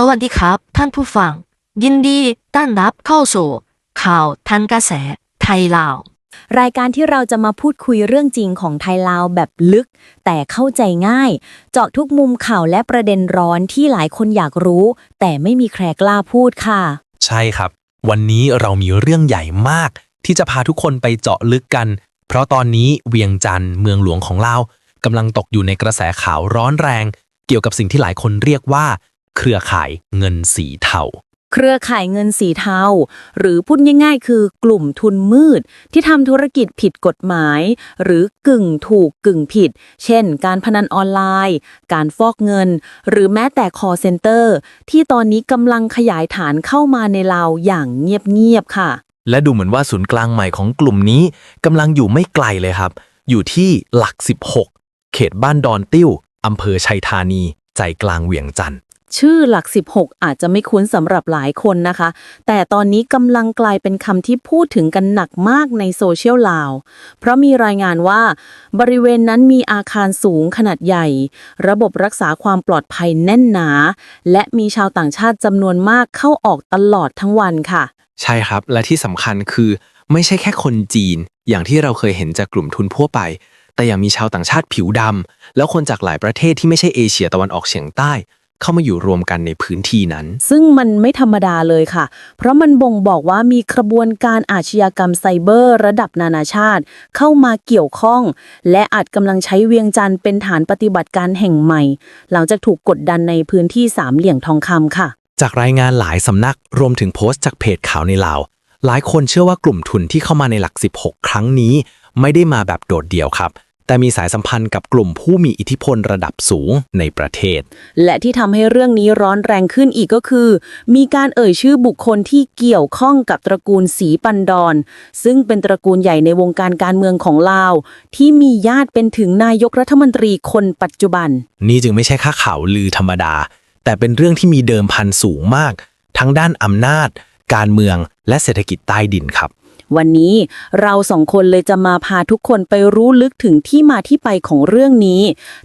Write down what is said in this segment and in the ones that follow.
สวัสดีครับ ท่านผู้ฟัง ยินดีต้อนรับเข้าสู่ ข่าวทันกระแสไทยลาว รายการที่เราจะมาพูดคุยเรื่องจริงของไทยลาวแบบลึก แต่เข้าใจง่าย เจาะทุกมุมข่าวและประเด็นร้อนที่หลายคนอยากรู้ แต่ไม่มีใครกล้าพูดค่ะ ใช่ครับ วันนี้เรามีเรื่องใหญ่มาก ที่จะพาทุกคนไปเจาะลึกกัน เพราะตอนนี้เวียงจันทร์เมืองหลวงของเราวกำลังตกอยู่ในกระแสข่าวร้อนแรง เกี่ยวกับสิ่งที่หลายคนเรียกว่า เครือข่ายเงินสีเทา เครือข่ายเงินสีเทา หรือพูดง่ายๆ คือกลุ่มทุนมืด ที่ทำธุรกิจผิดกฎหมาย หรือกึ่งถูกกึ่งผิด เช่น การพนันออนไลน์ การฟอกเงิน หรือแม้แต่ call center ที่ตอนนี้กำลังขยายฐานเข้ามาในลาวอย่างเงียบๆค่ะ และดูเหมือนว่าศูนย์กลางใหม่ของกลุ่มนี้กำลังอยู่ไม่ไกลเลยครับ อยู่ที่หลัก 16 เขตบ้านดอนติ้วอำเภอชัยธานี ใจกลางเวียงจันทร์ ชื่อหลัก 16 อาจจะไม่คุ้นสำหรับหลายคนนะคะ แต่ตอนนี้กำลังกลายเป็นคำที่พูดถึงกันหนักมากในโซเชียลลาว เพราะมีรายงานว่า บริเวณนั้นมีอาคารสูงขนาดใหญ่ ระบบรักษาความปลอดภัยแน่นหนา และมีชาวต่างชาติจำนวนมากเข้าออกตลอดทั้งวันค่ะ ใช่ครับ และที่สำคัญคือไม่ใช่แค่คนจีน อย่างที่เราเคยเห็นจากกลุ่มทุนทั่วไป แต่ยังมีชาวต่างชาติผิวดำแล้วคนจากหลายประเทศที่ไม่ใช่เอเชียตะวันออกเฉียงใต้ เข้ามาอยู่รวมกันในพื้นที่นั้น ซึ่งมันไม่ธรรมดาเลยค่ะ เพราะมันบ่งบอกว่ามีกระบวนการอาชญากรรมไซเบอร์ ระดับนานาชาติ เข้ามาเกี่ยวข้อง และอาจกำลังใช้เวียงจันทร์เป็นฐานปฏิบัติการแห่งใหม่ หลังจากถูกกดดันในพื้นที่สามเหลี่ยมทองคำค่ะ จากรายงานหลายสำนักรวมถึงโพสต์จากเพจข่าวในลาวหลายคนเชื่อว่ากลุ่มทุนที่เข้ามาในหลัก 16 ครั้งนี้ ไม่ได้มาแบบโดดเดี่ยวครับ แต่มีสายสัมพันธ์กับกลุ่มผู้มีอิทธิพลระดับสูงในประเทศ และที่ทำให้เรื่องนี้ร้อนแรงขึ้นอีกก็คือ มีการเอ่ยชื่อบุคคลที่เกี่ยวข้องกับตระกูลสีปันดอน ซึ่งเป็นตระกูลใหญ่ในวงการการเมืองของลาว ที่มีญาติเป็นถึงนายกรัฐมนตรีคนปัจจุบัน นี่จึงไม่ใช่ค่าข่าวลือธรรมดา แต่เป็นเรื่องที่มีเดิมพันสูงมาก ทั้งด้านอำนาจ การเมืองและเศรษฐกิจใต้ดินครับ วันนี้เราสองคนเลยจะมาพาทุกคนไปรู้ลึกถึงที่มาที่ไปของเรื่องนี้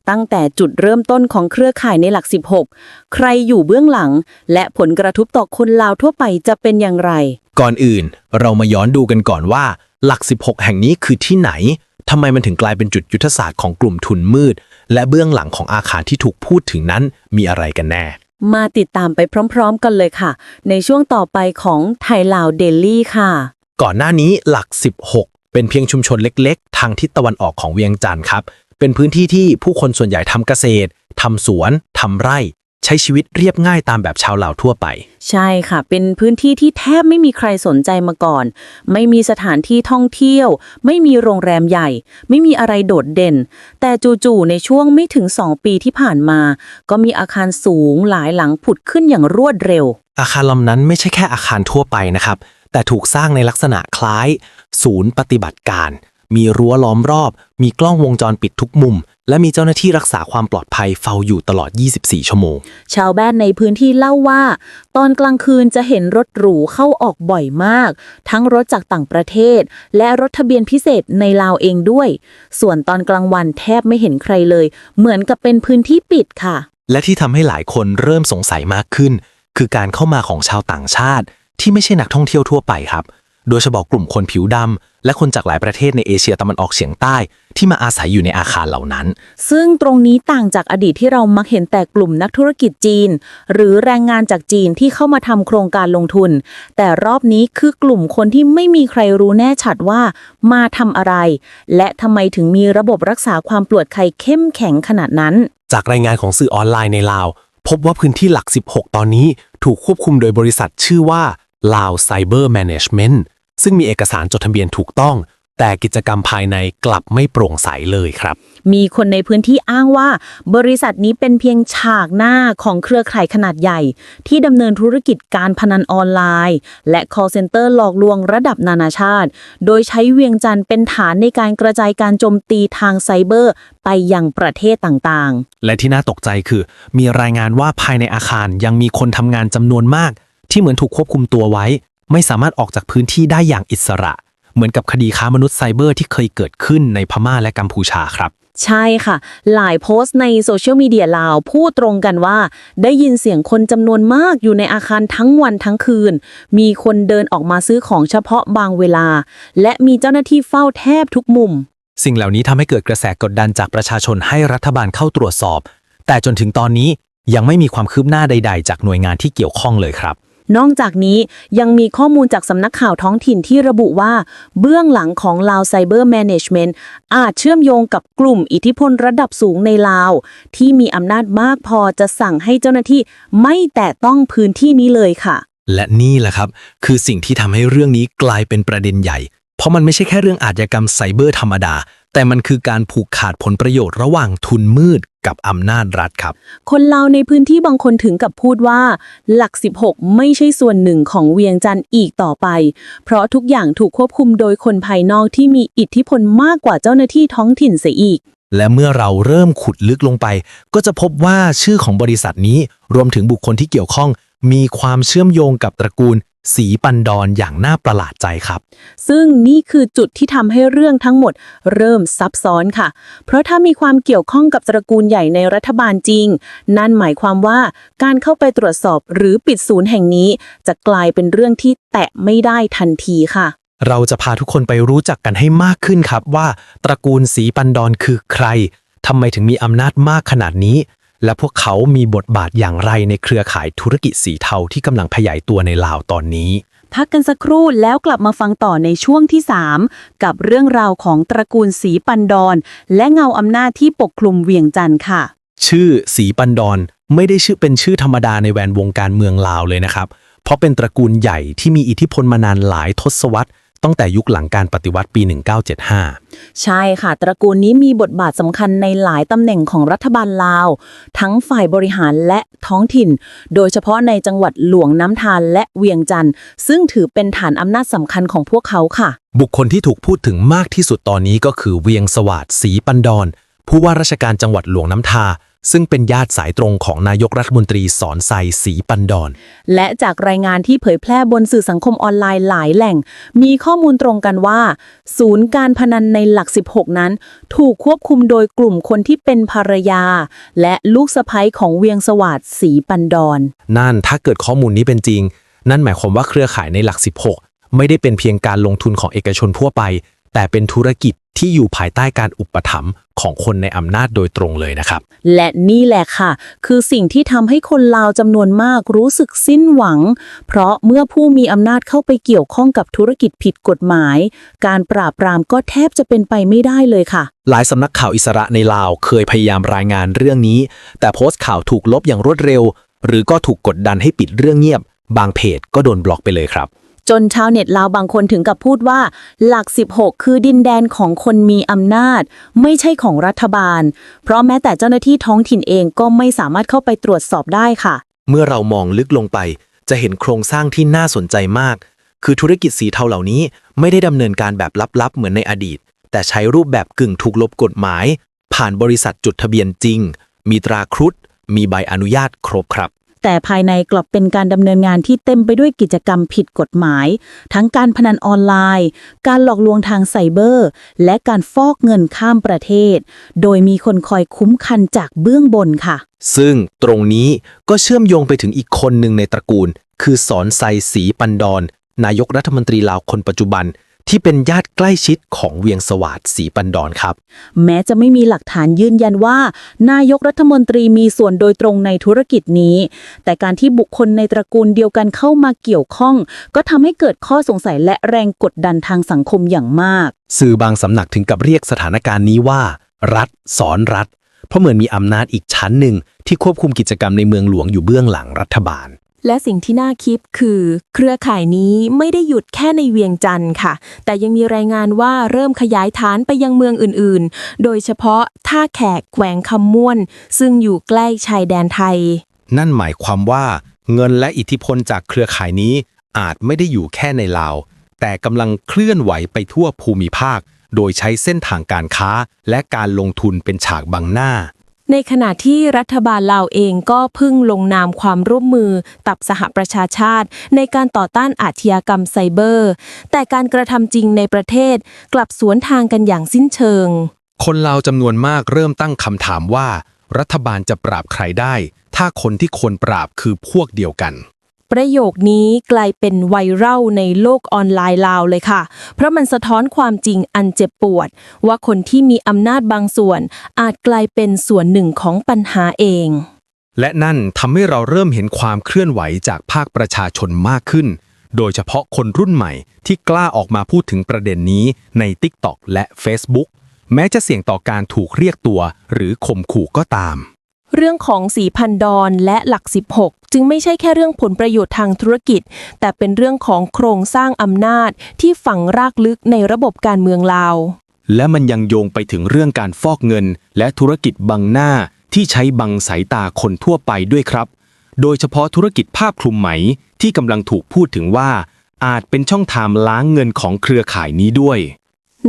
ตั้งแต่จุดเริ่มต้นของเครือข่ายในหลัก 16 ใครอยู่เบื้องหลัง และผลกระทบต่อคนลาวทั่วไปจะเป็นอย่างไร ก่อนอื่น เรามาย้อนดูกันก่อนว่า หลัก 16 แห่งนี้คือที่ไหนทำไมมันถึงกลายเป็นจุดยุทธศาสตร์ของกลุ่มทุนมืด และเบื้องหลังของอาคารที่ถูกพูดถึงนั้นมีอะไรกันแน่ มาติดตามไปพร้อม ๆ กันเลยค่ะ ในช่วงต่อไปของไทยลาวเดลี่ค่ะ ก่อนหน้านี้หลัก 16 เป็นเพียงชุมชนเล็กๆ ทางทิศตะวันออกของเวียงจันทร์ครับ เป็นพื้นที่ที่ผู้คนส่วนใหญ่ทำเกษตรทำสวนทำไร่ ใช้ชีวิตเรียบง่ายตามแบบชาวลาวทั่วไป ใช่ค่ะ เป็นพื้นที่ที่แทบไม่มีใครสนใจมาก่อน ไม่มีสถานที่ท่องเที่ยว ไม่มีโรงแรมใหญ่ ไม่มีอะไรโดดเด่น แต่จู่ๆในช่วงไม่ถึง 2 ปีที่ผ่านมา ก็มีอาคารสูงหลายหลังผุดขึ้นอย่างรวดเร็ว อาคารลำนั้นไม่ใช่แค่อาคารทั่วไปนะครับ แต่ถูกสร้างในลักษณะคล้าย ศูนย์ปฏิบัติการ มีรั้วล้อมรอบ มีกล้องวงจรปิดทุกมุม และมีเจ้าหน้าที่รักษาความปลอดภัยเฝ้าอยู่ตลอด 24 ชั่วโมง ชาวบ้านในพื้นที่เล่าว่า ตอนกลางคืนจะเห็นรถหรูเข้าออกบ่อยมาก ทั้งรถจากต่างประเทศ และรถทะเบียนพิเศษในลาวเองด้วย ส่วนตอนกลางวันแทบไม่เห็นใครเลย เหมือนกับเป็นพื้นที่ปิดค่ะ และที่ทำให้หลายคนเริ่มสงสัยมากขึ้น คือการเข้ามาของชาวต่างชาติ ที่ไม่ใช่นักท่องเที่ยวทั่วไปครับ โดยเฉพาะกลุ่มคนผิวดำ และคนจากหลายประเทศในเอเชียตะวันออกเฉียงใต้ ที่มาอาศัยอยู่ในอาคารเหล่านั้น ซึ่งตรงนี้ต่างจากอดีตที่เรามักเห็นแต่กลุ่มนักธุรกิจจีน หรือแรงงานจากจีนที่เข้ามาทำโครงการลงทุน แต่รอบนี้คือกลุ่มคนที่ไม่มีใครรู้แน่ชัดว่า มาทำอะไร และทำไมถึงมีระบบรักษาความปลอดภัยเข้มแข็งขนาดนั้น จากรายงานของสื่อออนไลน์ในลาว พบว่าพื้นที่หลัก 16 ตอนนี้ถูกควบคุมโดยบริษัทชื่อว่า ลาวไซเบอร์แมネจเมนต์ซึ่งมีเอกสารจดทะเบียนถูกต้อง แต่กิจกรรมภายในกลับไม่โปร่งใสเลยครับ มีคนในพื้นที่อ้างว่า บริษัทนี้เป็นเพียงฉากหน้าของเครือข่ายขนาดใหญ่ ที่ดำเนินธุรกิจการพนันออนไลน์ และ call center หลอกลวงระดับนานาชาติ โดยใช้เวียงจันทร์เป็นฐานในการกระจายการโจมตีทางไซเบอร์ ไปยังประเทศต่างๆ และที่น่าตกใจคือ มีรายงานว่าภายในอาคารยังมีคนทำงานจำนวนมาก ที่เหมือนถูกควบคุมตัวไว้ ไม่สามารถออกจากพื้นที่ได้อย่างอิสระ เหมือนกับคดีค้ามนุษย์ไซเบอร์ที่เคยเกิดขึ้นในพม่าและกัมพูชาครับ ใช่ค่ะ หลายโพสต์ในโซเชียลมีเดียลาวพูดตรงกันว่า ได้ยินเสียงคนจำนวนมากอยู่ในอาคารทั้งวันทั้งคืน มีคนเดินออกมาซื้อของเฉพาะบางเวลา และมีเจ้าหน้าที่เฝ้าแทบทุกมุม สิ่งเหล่านี้ทำให้เกิดกระแสกดดันจากประชาชนให้รัฐบาลเข้าตรวจสอบ แต่จนถึงตอนนี้ยังไม่มีความคืบหน้าใด ๆ จากหน่วยงานที่เกี่ยวข้องเลยครับ นอกจากนี้ยังมีข้อมูลจากสำนักข่าวท้องถิ่นที่ระบุว่า เบื้องหลังของลาวไซเบอร์แมネจเมนต์อาจเชื่อมโยงกับกลุ่มอิทธิพลระดับสูงในลาว ที่มีอำนาจมากพอจะสั่งให้เจ้าหน้าที่ไม่แตะต้องพื้นที่นี้เลยค่ะ และนี่แหละครับ คือสิ่งที่ทำให้เรื่องนี้กลายเป็นประเด็นใหญ่ เพราะมันไม่ใช่แค่เรื่องอาชญากรรมไซเบอร์ธรรมดา แต่มันคือการผูกขาดผลประโยชน์ระหว่างทุนมืดกับอำนาจรัฐครับ คนลาวในพื้นที่บางคนถึงกับพูดว่า หลัก 16 ไม่ใช่ส่วนหนึ่งของเวียงจันทร์อีกต่อไป เพราะทุกอย่างถูกควบคุมโดยคนภายนอกที่มีอิทธิพลมากกว่าเจ้าหน้าที่ท้องถิ่นเสียอีก และเมื่อเราเริ่มขุดลึกลงไป ก็จะพบว่าชื่อของบริษัทนี้รวมถึงบุคคลที่เกี่ยวข้อง มีความเชื่อมโยงกับตระกูล สีปันดอนอย่างน่าประหลาดใจครับ ซึ่งนี่คือจุดที่ทำให้เรื่องทั้งหมดเริ่มซับซ้อนค่ะ เพราะถ้ามีความเกี่ยวข้องกับตระกูลใหญ่ในรัฐบาลจริง นั่นหมายความว่าการเข้าไปตรวจสอบหรือปิดศูนย์แห่งนี้ จะกลายเป็นเรื่องที่แตะไม่ได้ทันทีค่ะ เราจะพาทุกคนไปรู้จักกันให้มากขึ้นครับว่า ตระกูลสีปันดอนคือใครทำไมถึงมีอำนาจมากขนาดนี้ และพวกเขามีบทบาทอย่างไรในเครือข่ายธุรกิจสีเทาที่กำลังขยายตัวในลาวตอนนี้ พักกันสักครู่แล้วกลับมาฟังต่อในช่วงที่ 3 กับเรื่องราวของตระกูลสีปันดอน และเงาอำนาจที่ปกคลุมเวียงจันทร์ค่ะ ชื่อสีปันดอนไม่ได้ชื่อเป็นชื่อธรรมดาในแวดวงการเมืองลาวเลยนะครับ เพราะเป็นตระกูลใหญ่ที่มีอิทธิพลมานานหลายทศวรรษ ตั้งแต่ยุคหลังการปฏิวัติปี 1975 ใช่ค่ะ ตระกูลนี้มีบทบาทสำคัญในหลายตำแหน่งของรัฐบาลลาว ทั้งฝ่ายบริหารและท้องถิ่น โดยเฉพาะในจังหวัดหลวงน้ำทานและเวียงจันทร์ซึ่งถือเป็นฐานอำนาจสำคัญของพวกเขาค่ะ บุคคลที่ถูกพูดถึงมากที่สุดตอนนี้ก็คือเวียงสวัสดศรีปันดอนผู้ว่าราชการจังหวัดหลวงน้ำทา ซึ่งเป็นญาติสายตรงของนายกรัฐมนตรีสอนไซศรีปันดอน และจากรายงานที่เผยแพร่บนสื่อสังคมออนไลน์หลายแหล่ง มีข้อมูลตรงกันว่า ศูนย์การพนันในหลัก 16 นั้น ถูกควบคุมโดยกลุ่มคนที่เป็นภรรยา และลูกสะใภ้ของเวียงสวัสดศรีปันดอน นั่นถ้าเกิดข้อมูลนี้เป็นจริง นั่นหมายความว่าเครือข่ายในหลัก 16 ไม่ได้เป็นเพียงการลงทุนของเอกชนทั่วไป แต่เป็นธุรกิจที่อยู่ภายใต้การอุปถัมภ์ ของคนในอำนาจโดยตรงเลยนะครับ และนี่แหละค่ะ คือสิ่งที่ทำให้คนลาวจำนวนมากรู้สึกสิ้นหวัง เพราะเมื่อผู้มีอำนาจเข้าไปเกี่ยวข้องกับธุรกิจผิดกฎหมาย การปราบปรามก็แทบจะเป็นไปไม่ได้เลยค่ะ หลายสำนักข่าวอิสระในลาวเคยพยายามรายงานเรื่องนี้ แต่โพสต์ข่าวถูกลบอย่างรวดเร็ว หรือก็ถูกกดดันให้ปิดเรื่องเงียบ บางเพจก็โดนบล็อกไปเลยครับ จนชาวเน็ตลาวบางคนถึงกับพูดว่า หลัก 16 คือดินแดนของคนมีอำนาจ ไม่ใช่ของรัฐบาล เพราะแม้แต่เจ้าหน้าที่ท้องถิ่นเองก็ไม่สามารถเข้าไปตรวจสอบได้ค่ะ เมื่อเรามองลึกลงไป จะเห็นโครงสร้างที่น่าสนใจมาก คือธุรกิจสีเทาเหล่านี้ไม่ได้ดำเนินการแบบลับๆ เหมือนในอดีต แต่ใช้รูปแบบกึ่งถูกลบกฎหมาย ผ่านบริษัทจดทะเบียนจริง มีตราครุฑมีใบอนุญาตครบครับ แต่ภายในกลับเป็นการดำเนินงานที่เต็มไปด้วยกิจกรรมผิดกฎหมาย ทั้งการพนันออนไลน์ การหลอกลวงทางไซเบอร์ และการฟอกเงินข้ามประเทศ โดยมีคนคอยคุ้มคันจากเบื้องบนค่ะ ซึ่งตรงนี้ก็เชื่อมโยงไปถึงอีกคนหนึ่งในตระกูล คือสอนไซศรีปันดอนนายกรัฐมนตรีลาวคนปัจจุบัน ที่เป็นญาติใกล้ชิดของเวียงสวัสดศรีปันดอนครับ แม้จะไม่มีหลักฐานยืนยันว่า นายกรัฐมนตรีมีส่วนโดยตรงในธุรกิจนี้ แต่การที่บุคคลในตระกูลเดียวกันเข้ามาเกี่ยวข้อง ก็ทำให้เกิดข้อสงสัยและแรงกดดันทางสังคมอย่างมาก สื่อบางสำนักถึงกับเรียกสถานการณ์นี้ว่า รัฐสอนรัฐ เพราะเหมือนมีอำนาจอีกชั้นหนึ่งที่ควบคุมกิจกรรมในเมืองหลวงอยู่เบื้องหลังรัฐบาล และสิ่งที่น่าคิดคือ เครือข่ายนี้ไม่ได้หยุดแค่ในเวียงจันทร์ค่ะ แต่ยังมีรายงานว่าเริ่มขยายฐานไปยังเมืองอื่นๆ โดยเฉพาะท่าแขกแขวงคำม่วน ซึ่งอยู่ใกล้ชายแดนไทย นั่นหมายความว่าเงินและอิทธิพลจากเครือข่ายนี้อาจไม่ได้อยู่แค่ในลาว แต่กำลังเคลื่อนไหวไปทั่วภูมิภาค โดยใช้เส้นทางการค้าและการลงทุนเป็นฉากบังหน้า ในขณะที่รัฐบาลลาวเองก็พึ่งลงนามความร่วมมือตับสหประชาชาติ ในการต่อต้านอาชญากรรมไซเบอร์ แต่การกระทำจริงในประเทศกลับสวนทางกันอย่างสิ้นเชิง คนลาวจำนวนมากเริ่มตั้งคำถามว่า รัฐบาลจะปราบใครได้ ถ้าคนที่ควรปราบคือพวกเดียวกัน ประโยคนี้กลายเป็นไวรัลในโลกออนไลน์ลาวเลยค่ะ เพราะมันสะท้อนความจริงอันเจ็บปวด ว่าคนที่มีอำนาจบางส่วน อาจกลายเป็นส่วนหนึ่งของปัญหาเองและนั่นทำให้เราเริ่มเห็นความเคลื่อนไหวจากภาคประชาชนมากขึ้น โดยเฉพาะคนรุ่นใหม่ที่กล้าออกมาพูดถึงประเด็นนี้ใน TikTok และ Facebook แม้จะเสี่ยงต่อการถูกเรียกตัว หรือข่มขู่ก็ตาม เรื่องของสีพันดอนและหลัก 16 จึงไม่ใช่แค่เรื่องผลประโยชน์ทางธุรกิจ แต่เป็นเรื่องของโครงสร้างอำนาจที่ฝังรากลึกในระบบการเมืองลาว และมันยังโยงไปถึงเรื่องการฟอกเงิน และธุรกิจบังหน้าที่ใช้บังสายตาคนทั่วไปด้วยครับ โดยเฉพาะธุรกิจภาพคลุมไหมที่กำลังถูกพูดถึงว่า อาจเป็นช่องทางล้างเงินของเครือข่ายนี้ด้วย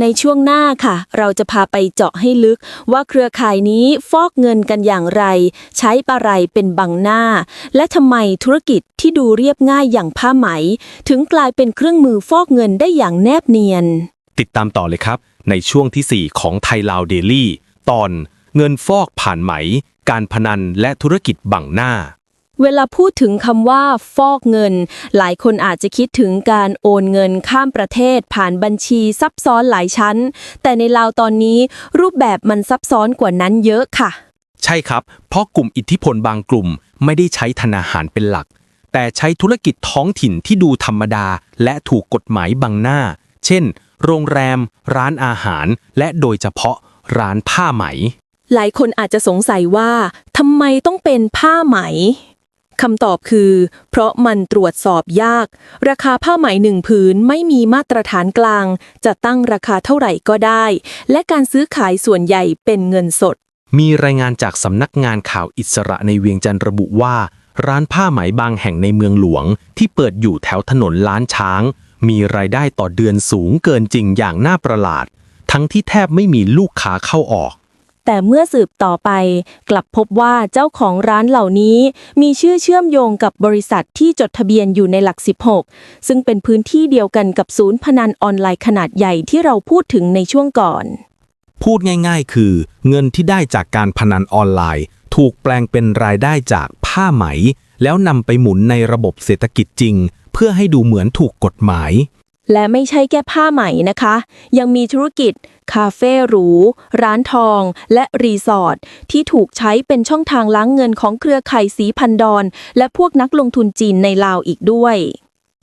ในช่วงหน้าค่ะ เราจะพาไปเจาะให้ลึกว่าเครือข่ายนี้ฟอกเงินกันอย่างไร ใช้อะไรเป็นบังหน้า และทำไมธุรกิจที่ดูเรียบง่ายอย่างผ้าไหม ถึงกลายเป็นเครื่องมือฟอกเงินได้อย่างแนบเนียน ติดตามต่อเลยครับ ในช่วงทีสี่4 ของไทยลาวเดลี่ตอน เงินฟอกผ่านไหม การพนันและธุรกิจบังหน้า เวลาพูดถึงคำว่า ฟอกเงิน หลายคนอาจจะคิดถึงการโอนเงินข้ามประเทศ ผ่านบัญชีซับซ้อนหลายชั้น แต่ในลาวตอนนี้รูปแบบมันซับซ้อนกว่านั้นเยอะค่ะ ใช่ครับ เพราะกลุ่มอิทธิพลบางกลุ่มไม่ได้ใช้ธนาหารเป็นหลัก แต่ใช้ธุรกิจท้องถิ่นที่ดูธรรมดา และถูกกฎหมายบังหน้า เช่น โรงแรม ร้านอาหาร และโดยเฉพาะร้านผ้าไหม หลายคนอาจจะสงสัยว่าทำไมต้องเป็นผ้าไหม คำตอบคือ เพราะมันตรวจสอบยาก ราคาผ้าไหมหนึ่งผืนไม่มีมาตรฐานกลาง จะตั้งราคาเท่าไหร่ก็ได้ และการซื้อขายส่วนใหญ่เป็นเงินสด มีรายงานจากสำนักงานข่าวอิสระในเวียงจันทร์ระบุว่า ร้านผ้าไหมบางแห่งในเมืองหลวง ที่เปิดอยู่แถวถนนล้านช้าง มีรายได้ต่อเดือนสูงเกินจริงอย่างน่าประหลาด ทั้งที่แทบไม่มีลูกค้าเข้าออก แต่เมื่อสืบต่อไป กลับพบว่าเจ้าของร้านเหล่านี้ มีชื่อเชื่อมโยงกับบริษัทที่จดทะเบียนอยู่ในหลัก 16 ซึ่งเป็นพื้นที่เดียวกันกับศูนย์พนันออนไลน์ขนาดใหญ่ที่เราพูดถึงในช่วงก่อน พูดง่ายๆ คือ เงินที่ได้จากการพนันออนไลน์ ถูกแปลงเป็นรายได้จากผ้าไหม แล้วนำไปหมุนในระบบเศรษฐกิจจริง เพื่อให้ดูเหมือนถูกกฎหมาย และไม่ใช่แค่ผ้าไหมนะคะ ยังมีธุรกิจ คาเฟ่หรู ร้านทอง และรีสอร์ทที่ถูกใช้เป็นช่องทางล้างเงินของเครือข่ายสีพันดอน และพวกนักลงทุนจีนในลาวอีกด้วย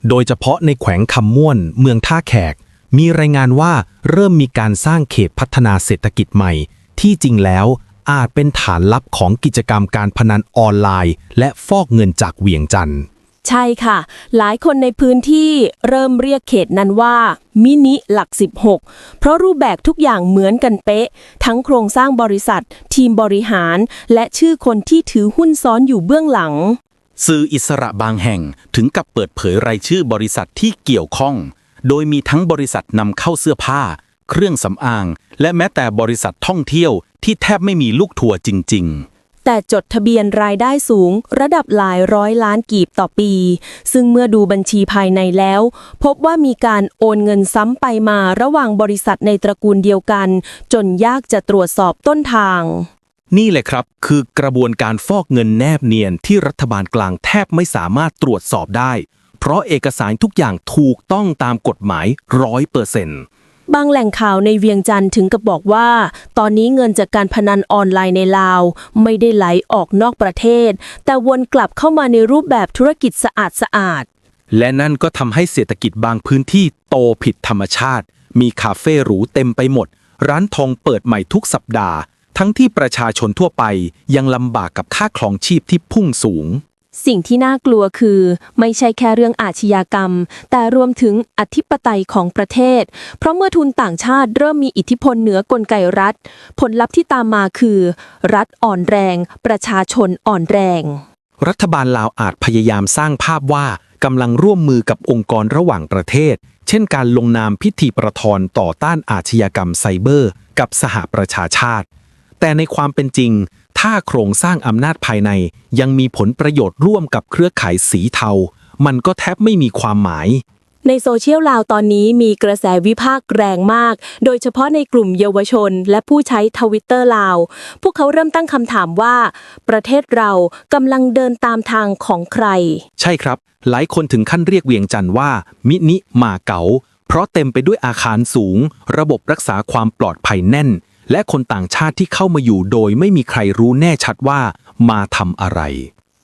โดยเฉพาะในแขวงคำม่วน เมืองท่าแขก มีรายงานว่าเริ่มมีการสร้างเขตพัฒนาเศรษฐกิจใหม่ ที่จริงแล้วอาจเป็นฐานลับของกิจกรรมการพนันออนไลน์ และฟอกเงินจากเวียงจันทร์ ใช่ค่ะ หลายคนในพื้นที่เริ่มเรียกเขตนั้นว่า มินิหลัก 16 เพราะรูปแบบทุกอย่างเหมือนกันเป๊ะ ทั้งโครงสร้างบริษัท ทีมบริหาร และชื่อคนที่ถือหุ้นซ้อนอยู่เบื้องหลัง สื่ออิสระบางแห่งถึงกับเปิดเผยรายชื่อบริษัทที่เกี่ยวข้อง โดยมีทั้งบริษัทนำเข้าเสื้อผ้า เครื่องสำอาง และแม้แต่บริษัทท่องเที่ยวที่แทบไม่มีลูกทัวร์จริง ๆ แต่จดทะเบียนรายได้สูงระดับหลายร้อยล้านกีบต่อปี ซึ่งเมื่อดูบัญชีภายในแล้ว พบว่ามีการโอนเงินซ้ำไปมาระหว่างบริษัทในตระกูลเดียวกัน จนยากจะตรวจสอบต้นทาง นี่แหละครับคือกระบวนการฟอกเงินแนบเนียนที่รัฐบาลกลางแทบไม่สามารถตรวจสอบได้ เพราะเอกสารทุกอย่างถูกต้องตามกฎหมายร้อยเปอร์เซ็นต์ บางแหล่งข่าวในเวียงจันทร์ถึงกับบอกว่า ตอนนี้เงินจากการพนันออนไลน์ในลาว ไม่ได้ไหลออกนอกประเทศ แต่วนกลับเข้ามาในรูปแบบธุรกิจสะอาดสะอาด และนั่นก็ทำให้เศรษฐกิจบางพื้นที่โตผิดธรรมชาติ มีคาเฟ่หรูเต็มไปหมด ร้านทองเปิดใหม่ทุกสัปดาห์ ทั้งที่ประชาชนทั่วไปยังลำบากกับค่าครองชีพที่พุ่งสูง สิ่งที่น่ากลัวคือ ไม่ใช่แค่เรื่องอาชญากรรม แต่รวมถึงอธิปไตยของประเทศ เพราะเมื่อทุนต่างชาติเริ่มมีอิทธิพลเหนือกลไกรัฐ ผลลัพธ์ที่ตามมาคือ รัฐอ่อนแรง ประชาชนอ่อนแรง รัฐบาลลาวอาจพยายามสร้างภาพว่ากำลังร่วมมือกับองค์กรระหว่างประเทศ เช่นการลงนามพิธีประทอนต่อต้านอาชญากรรมไซเบอร์ กับสหประชาชาติ แต่ในความเป็นจริง ถ้าโครงสร้างอำนาจภายในยังมีผลประโยชน์ร่วมกับเครือข่ายสีเทา มันก็แทบไม่มีความหมาย ในโซเชียลลาวตอนนี้มีกระแสวิพากษ์แรงมาก โดยเฉพาะในกลุ่มเยาวชน และผู้ใช้ทวิตเตอร์ลาว พวกเขาเริ่มตั้งคำถามว่า ประเทศเรากำลังเดินตามทางของใคร ใช่ครับ หลายคนถึงขั้นเรียกเวียงจันทร์ว่า มินิมาเก๋าเพราะเต็มไปด้วยอาคารสูง ระบบรักษาความปลอดภัยแน่น และคนต่างชาติที่เข้ามาอยู่โดยไม่มีใครรู้แน่ชัดว่ามาทำอะไร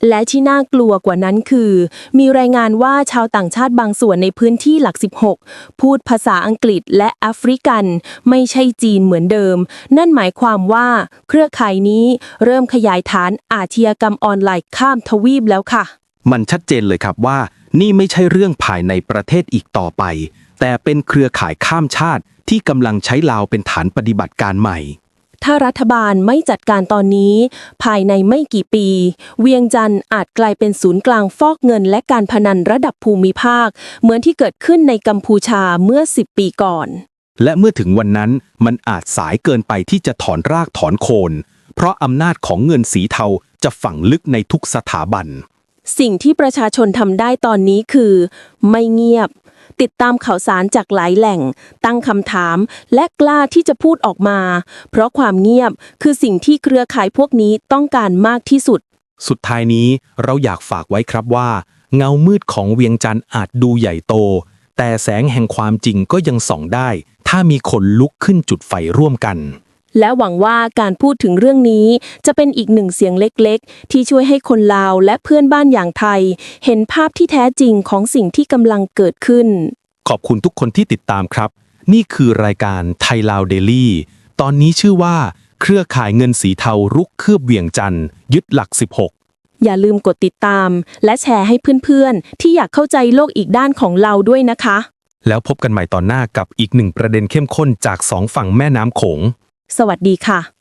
และที่น่ากลัวกว่านั้นคือ มีรายงานว่าชาวต่างชาติบางส่วนในพื้นที่หลัก 16 พูดภาษาอังกฤษและแอฟริกัน ไม่ใช่จีนเหมือนเดิม นั่นหมายความว่า เครือข่ายนี้เริ่มขยายฐานอาชญากรรมออนไลน์ข้ามทวีปแล้วค่ะ มันชัดเจนเลยครับว่า นี่ไม่ใช่เรื่องภายในประเทศอีกต่อไป แต่เป็นเครือข่ายข้ามชาติ ที่กำลังใช้ลาวเป็นฐานปฏิบัติการใหม่ ถ้ารัฐบาลไม่จัดการตอนนี้ ภายในไม่กี่ปี เวียงจันทร์อาจกลายเป็นศูนย์กลางฟอกเงินและการพนันระดับภูมิภาค เหมือนที่เกิดขึ้นในกัมพูชาเมื่อ 10 ปีก่อน และเมื่อถึงวันนั้นมันอาจสายเกินไปที่จะถอนรากถอนโคน เพราะอำนาจของเงินสีเทาจะฝังลึกในทุกสถาบัน สิ่งที่ประชาชนทำได้ตอนนี้คือ ไม่เงียบ ติดตามข่าวสารจากหลายแหล่ง ตั้งคำถาม และกล้าที่จะพูดออกมา เพราะความเงียบคือสิ่งที่เครือข่ายพวกนี้ต้องการมากที่สุด สุดท้ายนี้เราอยากฝากไว้ครับว่า เงามืดของเวียงจันทร์อาจดูใหญ่โต แต่แสงแห่งความจริงก็ยังส่องได้ ถ้ามีคนลุกขึ้นจุดไฟร่วมกัน และหวังว่าการพูดถึงเรื่องนี้ จะเป็นอีกหนึ่งเสียงเล็กๆ ที่ช่วยให้คนลาวและเพื่อนบ้านอย่างไทย เห็นภาพที่แท้จริงของสิ่งที่กำลังเกิดขึ้น ขอบคุณทุกคนที่ติดตามครับ นี่คือรายการไทยลาวเดลี่ ตอนนี้ชื่อว่า เครือข่ายเงินสีเทารุกคืบเวียงจันทร์ยึดหลัก 16อย่าลืมกดติดตาม และแชร์ให้เพื่อนๆ ที่อยากเข้าใจโลกอีกด้านของเราด้วยนะคะ แล้วพบกันใหม่ตอนหน้ากับอีกหนึ่งประเด็นเข้มข้นจากสองฝั่งแม่น้ำโขง สวัสดีค่ะ